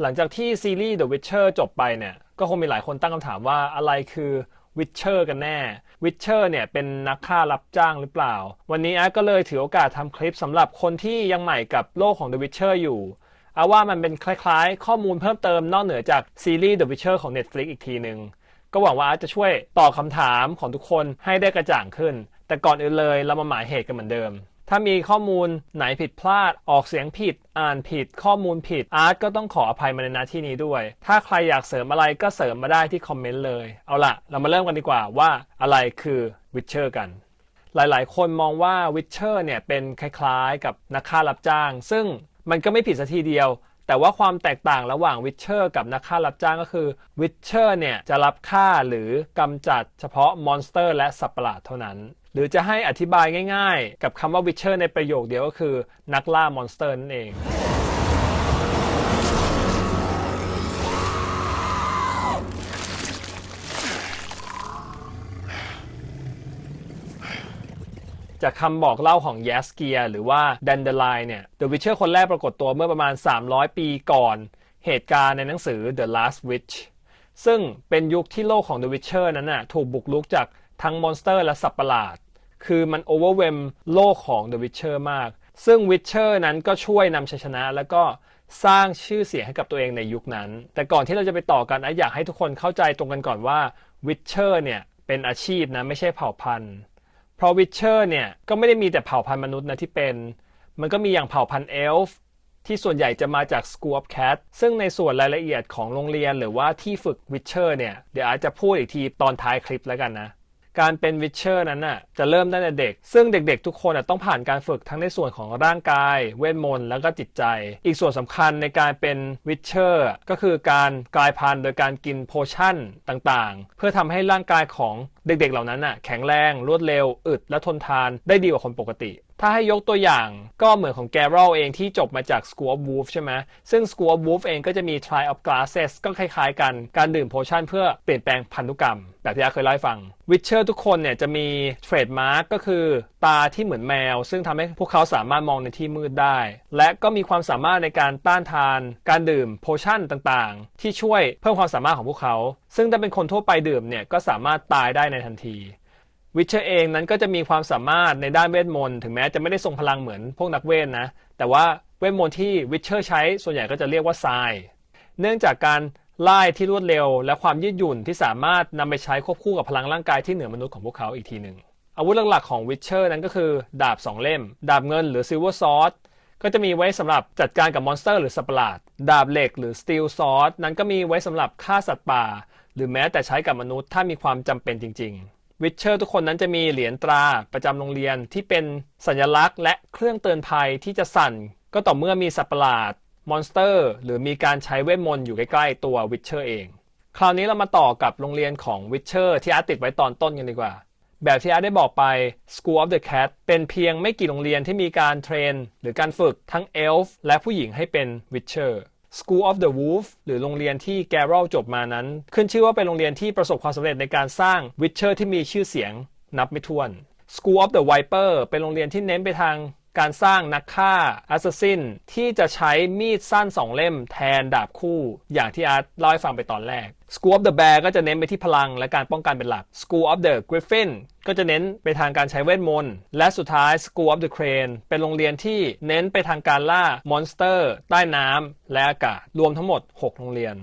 หลังจากที่ซีรีส์ The Witcher จบไปเนี่ยก็คงมีหลายคนตั้งคำถามว่าอะไรคือ Witcher กันแน่ Witcher เนี่ยเป็นนักฆ่ารับจ้างหรือเปล่า วันนี้แอดก็เลยถือโอกาสทำคลิปสำหรับคนที่ยังใหม่กับโลกของ The Witcher อยู่เอาว่ามันเป็นคล้ายๆ ข้อมูลเพิ่มเติมนอกเหนือจากซีรีส์ The Witcher ของ Netflix อีกทีหนึ่งก็หวังว่าอาจะช่วยตอบคำถามของทุกคนให้ได้กระจ่างขึ้น แต่ก่อนอื่นเลยเรามาหมายเหตุกันเหมือนเดิม ถ้ามีข้อมูลไหนผิดพลาดออกเสียงผิด อ่านผิด ข้อมูลผิดอาร์ตก็ต้องขออภัยมาในนาที่นี้ด้วย ถ้าใครอยากเสริมอะไรก็เสริมมาได้ที่คอมเมนต์เลย เอาล่ะ เรามาเริ่มกันดีกว่าว่าอะไรคือ Witcher กันหลายๆ คนมองว่า Witcher เนี่ยเป็นคล้ายๆ กับนักฆ่ารับจ้าง ซึ่งมันก็ไม่ผิดสัทีเดียว แต่ว่าความแตกต่างระหว่าง Witcher กับนักฆ่ารับจ้างก็คือ Witcher เนี่ยจะรับฆ่าหรือกำจัดเฉพาะมอนสเตอร์และสัตว์ประหลาดเท่านั้น หรือจะให้อธิบายง่ายๆ กับคำว่า Witcher ในประโยคเดียวก็คือ นักล่ามอนสเตอร์นั่นเอง จากคำบอกเล่าของแยสเกียหรือว่าดันเดลายเนี่ยเดอะวิเชอร์คนแรกปรากฏตัวเมื่อประมาณ 300 ปีก่อน เหตุการณ์ในหนังสือ The Last Witch ซึ่งเป็นยุคที่โลกของ The Witcher นั้นน่ะถูกบุกรุกจากทั้งมอนสเตอร์และสัตว์ประหลาด คือมันโอเวอร์เวมโลกของ The Witcher มาก ซึ่ง Witcher นั้นก็ช่วยนำชัยชนะแล้วก็สร้างชื่อเสียงให้กับตัวเองในยุคนั้น แต่ก่อนที่เราจะไปต่อกันอยากให้ทุกคนเข้าใจตรงกันก่อนว่า Witcher เนี่ยเป็นอาชีพนะไม่ใช่เผ่าพันธุ์ เพราะวิเชอร์เนี่ยก็ไม่ได้มีแต่เผ่าพันธุ์มนุษย์นะที่เป็น มันก็มีอย่างเผ่าพันธุ์เอลฟ์ที่ส่วนใหญ่จะมาจาก School of Cat ซึ่งในส่วนรายละเอียดของโรงเรียนหรือว่าที่ฝึกวิเชอร์เนี่ย เดี๋ยวอาจจะพูดอีกทีตอนท้ายคลิปแล้วกันนะ การเป็นวิเชอร์นั้นน่ะจะเริ่มตั้งแต่เด็ก ซึ่งเด็กๆ ทุกคนต้องผ่านการฝึกทั้งในส่วนของร่างกาย เวทมนต์แล้วก็จิตใจ อีกส่วนสำคัญในการเป็นวิเชอร์ก็คือการกลายพันธุ์โดยการกินโพชั่นต่างๆ เพื่อทำให้ร่างกายของเด็กๆ เหล่านั้นน่ะแข็งแรงรวดเร็วอึดและทนทานได้ดีกว่าคนปกติ ถ้าให้ยกตัวอย่างก็เหมือนของแกร a ลเองที่จบมาจาก School of Wolf ใช่ไหมซึ่ง School of Wolf เองก็จะมี Try of Glasses ก็คล้ายๆ กันการดื่มโพชั่นเพื่อเปลี่ยนแปลงพันธุกรรม แบบที่อาเคยเล่าให้ฟัง Witcher ทุกคนเนี่ยจะมีเทรดมาร์กก็คือตาที่เหมือนแมว ซึ่งทำให้พวกเขาสามารถมองในที่มืดได้ และก็มีความสามารถในการต้านทาน การดื่มโพชั่นต่างๆ ที่ช่วยเพิ่มความสามารถของพวกเขา ซึ่งถ้าเป็นคนทั่วไปดื่มเนี่ยก็สามารถตายได้ในทันที วิเชอร์เองนั้นก็จะมีความสามารถในด้านเวทมนต์ถึงแม้จะไม่ได้ทรงพลังเหมือนพวกนักเวทนะ แต่ว่าเวทมนต์ที่วิเชอร์ใช้ส่วนใหญ่ก็จะเรียกว่าทราย เนื่องจากการไล่ที่รวดเร็ว และความยืดหยุ่นที่สามารถนำไปใช้ควบคู่กับพลังร่างกายที่เหนือมนุษย์ของพวกเขาอีกทีหนึ่งอาวุธหลักๆของวิเชอร์นั้นก็คือ ดาบ 2 เล่ม ดาบเงินหรือซิลเวอร์ซอ d ก็จะมีไว้สำหรับจัดการกับมอนสเตอร์หรือสัตว์ประหลาด ดาบเหล็กหรือสตีลซอ d นั้นก็มีไว้สำหรับฆ่าสัตว์ป่า หรือแม้แต่ใช้กับมนุษย์ถ้ามีความจำเป็นจริง ๆ วิเชอร์ทุกคนนั้นจะมีเหรียญตราประจำโรงเรียนที่เป็นสัญลักษณ์ และเครื่องเตือนภัยที่จะสั่น ก็ต่อเมื่อมีสัตว์ประหลาดมอนสเตอร์ หรือมีการใช้เวทมนต์อยู่ใกล้ๆตัววิเชอร์เอง คราวนี้เรามาต่อกับโรงเรียนของวิเชอร์ที่อาร์ติดไว้ตอนต้นกันดีกว่า แบบที่อาร์ได้บอกไป School of the Cat เป็นเพียงไม่กี่โรงเรียนที่มีการเทรน หรือการฝึกทั้งเอลฟ์และผู้หญิงให้เป็นวิเชอร์ School of the Wolf หรือโรงเรียนที่แกรอลจบมานั้น ขึ้นชื่อว่าเป็นโรงเรียนที่ประสบความสำเร็จในการสร้างวิเชอร์ที่มีชื่อเสียงนับไม่ถ้วน School of the Viper เป็นโรงเรียนที่เน้นไปทางการสร้างนักฆ่า Assassin ที่จะใช้มีดสั้นสองเล่มแทนดาบคู่ อย่างที่อาร์ตเล่าให้ฟังไปตอนแรก School of the Bear ก็จะเน้นไปที่พลังและการป้องกันเป็นหลัก School of the Griffin ก็จะเน้นไปทางการใช้เวทมนต์ และสุดท้าย School of the Crane เป็นโรงเรียนที่เน้นไปทางการล่ามอนสเตอร์ ใต้น้ำและอากาศ รวมทั้งหมด 6 โรงเรียน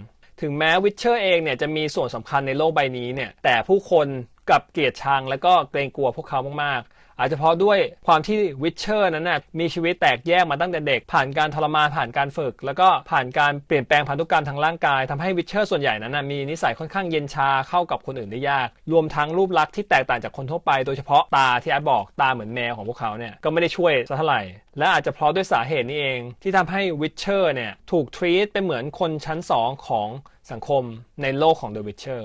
ถึงแม้วิเชอร์เองเนี่ยจะมีส่วนสำคัญในโลกใบนี้เนี่ย แต่ผู้คนกับเกลียดชังและก็เกรงกลัวพวกเขามากๆ อาจจะเพราะด้วยความที่วิเชอร์นั้นนะมีชีวิตแตกแยกมาตั้งแต่เด็ก ผ่านการทรมานผ่านการฝึก แล้วก็ผ่านการเปลี่ยนแปลงพันธุกรรมทางร่างกายทำให้วิเชอร์ส่วนใหญ่นั้นนะมีนิสัยค่อนข้างเย็นชาเข้ากับคนอื่นได้ยาก รวมทั้งรูปลักษณ์ที่แตกต่างจากคนทั่วไป โดยเฉพาะตาที่อาบอกตาเหมือนแมวของพวกเขาเนี่ยก็ไม่ได้ช่วยสักเท่าไหร่และอาจจะเพราะด้วยสาเหตุนี้เอง ที่ทำให้วิเชอร์เนี่ยถูกทรีตเป็นเหมือนคนชั้นสองของสังคมในโลกของ The Witcher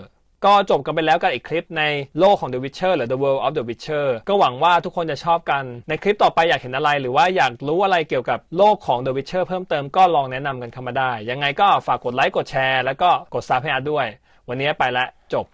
ก็จบกันไปแล้วกับอีกคลิปในโลกของ The Witcher หรือ The World of the Witcher ก็หวังว่าทุกคนจะชอบกันในคลิปต่อไปอยากเห็นอะไร หรือว่าอยากรู้อะไรเกี่ยวกับโลกของ The Witcher เพิ่มเติมก็ลองแนะนำกันเข้ามาได้ ยังไงก็ฝากกดไลค์กดแชร์แล้วก็กดซับให้อาด้วย วันนี้ไปแล้วจบ